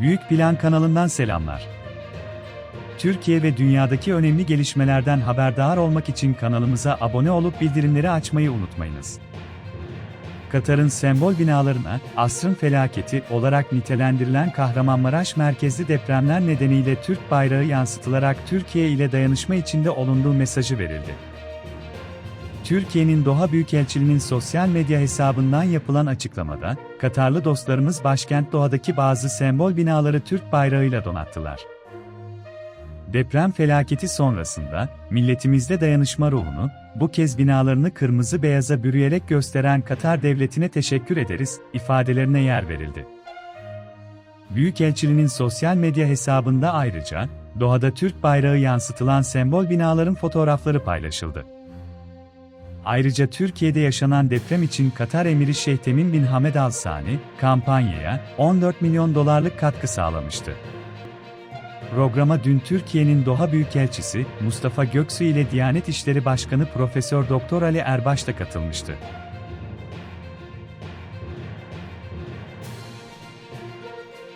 Büyük Plan kanalından selamlar. Türkiye ve dünyadaki önemli gelişmelerden haberdar olmak için kanalımıza abone olup bildirimleri açmayı unutmayınız. Katar'ın sembol binalarına, asrın felaketi olarak nitelendirilen Kahramanmaraş merkezli depremler nedeniyle Türk bayrağı yansıtılarak Türkiye ile dayanışma içinde olunduğu mesajı verildi. Türkiye'nin Doha Büyükelçiliğinin sosyal medya hesabından yapılan açıklamada, Katarlı dostlarımız başkent Doha'daki bazı sembol binaları Türk bayrağıyla donattılar. Deprem felaketi sonrasında, milletimizde dayanışma ruhunu, bu kez binalarını kırmızı beyaza bürüyerek gösteren Katar devletine teşekkür ederiz, ifadelerine yer verildi. Büyükelçiliğinin sosyal medya hesabında ayrıca, Doha'da Türk bayrağı yansıtılan sembol binaların fotoğrafları paylaşıldı. Ayrıca Türkiye'de yaşanan deprem için Katar Emiri Şeyh Temim bin Hamed Al Sani, kampanyaya 14 milyon dolarlık katkı sağlamıştı. Programa dün Türkiye'nin Doha Büyükelçisi Mustafa Göksu ile Diyanet İşleri Başkanı Profesör Doktor Ali Erbaş da katılmıştı.